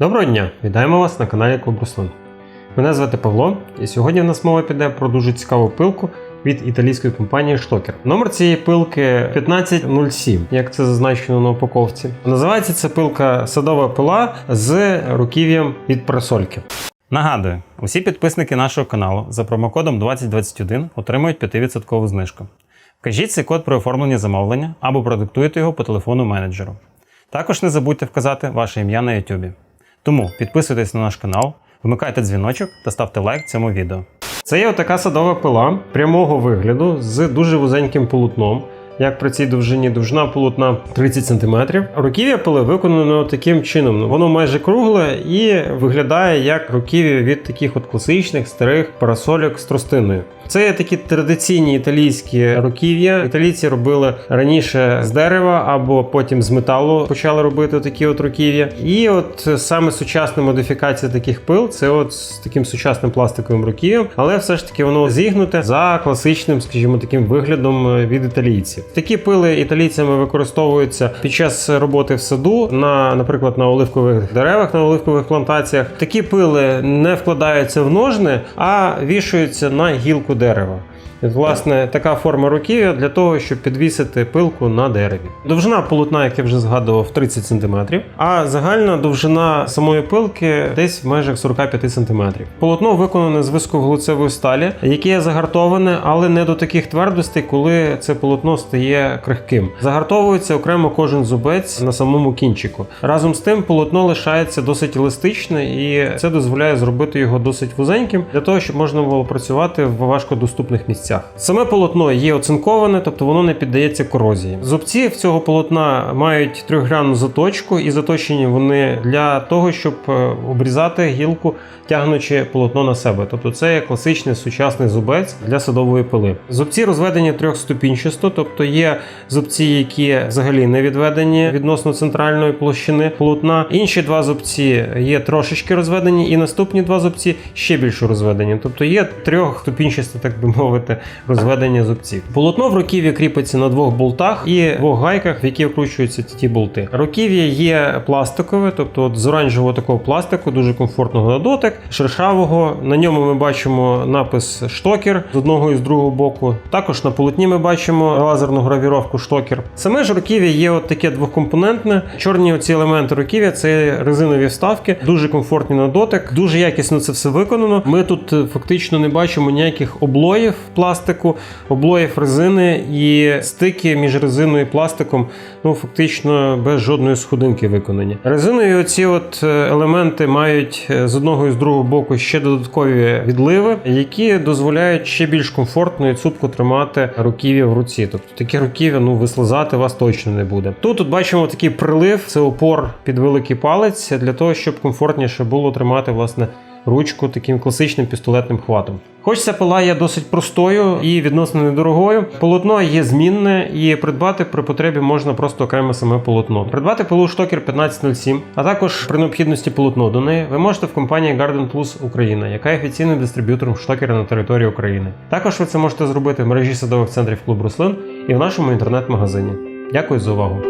Доброго дня! Вітаємо вас на каналі Клуб Руслан. Мене звати Павло, і сьогодні в нас мова піде про дуже цікаву пилку від італійської компанії Штокер. Номер цієї пилки 1507, як це зазначено на упаковці. Називається ця пилка садова пила з руків'ям від парасольки. Нагадую, усі підписники нашого каналу за промокодом 2021 отримують 5% знижку. Вкажіть цей код при оформленні замовлення або продиктуйте його по телефону менеджеру. Також не забудьте вказати ваше ім'я на YouTube. Тому підписуйтесь на наш канал, вмикайте дзвіночок та ставте лайк цьому відео. Це є отака садова пила прямого вигляду з дуже вузеньким полотном. Як при цій довжині довжина полотна 30 см. Руків'я пили виконано таким чином. Воно майже кругле і виглядає як руків'я від таких от класичних старих парасольок з тростиною. Це такі традиційні італійські руків'я. Італійці робили раніше з дерева або потім з металу почали робити такі от руків'я. І от саме сучасна модифікація таких пил це от з таким сучасним пластиковим руків'ям, але все ж таки воно зігнуте за класичним, скажімо, таким виглядом від італійців. Такі пили італійцями використовуються під час роботи в саду, на, наприклад, на оливкових деревах, на оливкових плантаціях. Такі пили не вкладаються в ножни, а вішаються на гілку дерева. Власне, така форма руків'я для того, щоб підвісити пилку на дереві. Довжина полотна, як я вже згадував, 30 см, а загальна довжина самої пилки десь в межах 45 см. Полотно виконане з високовуглецевої сталі, яке загартоване, але не до таких твердостей, коли це полотно стає крихким. Загартовується окремо кожен зубець на самому кінчику. Разом з тим, полотно лишається досить еластичне, і це дозволяє зробити його досить вузеньким для того, щоб можна було працювати в важкодоступних місцях. Саме полотно є оцинковане, тобто воно не піддається корозії. Зубці в цього полотна мають трьохгранну заточку, і заточені вони для того, щоб е, обрізати гілку, тягнучи полотно на себе. Тобто це є класичний сучасний зубець для садової пили. Зубці розведені трьохступінчасто, тобто є зубці, які взагалі не відведені відносно центральної площини полотна. Інші два зубці є трошечки розведені, і наступні два зубці ще більше розведені. Тобто є трьохступінчасте, так би мовити, розведення зубців. Полотно в руків'ї кріпиться на двох болтах і двох гайках, в які вкручуються ті болти. Руків'я є пластикове, тобто от з оранжевого такого пластику, дуже комфортного на дотик, шершавого. На ньому ми бачимо напис штокер з одного і з другого боку. Також на полотні ми бачимо лазерну гравіровку штокер. Саме ж руків'я є от таке двохкомпонентне. Чорні оці елементи руків'я це резинові вставки, дуже комфортні на дотик, дуже якісно це все виконано. Ми тут е, фактично не бачимо ніяких облоїв пластику, облоїв резини і стики між резиною і пластиком, ну фактично без жодної сходинки виконані. Резиною оці от е, елементи мають е, з одного і з другого боку ще додаткові відливи, які дозволяють ще більш комфортно і цупко тримати руків'я в руці. Тобто такі руків'я ну вислизати вас точно не буде. Тут тут бачимо такий прилив, це опор під великий палець для того, щоб комфортніше було тримати власне ручку таким класичним пістолетним хватом. Хоч ця пила є досить простою і відносно недорогою, полотно є змінне і придбати при потребі можна просто окремо саме полотно. Придбати пилу штокер 1507, а також при необхідності полотно до неї ви можете в компанії Garden Plus Україна, яка є офіційним дистриб'ютором штокера на території України. Також ви це можете зробити в мережі садових центрів клуб Руслин і в нашому інтернет-магазині. Дякую за увагу.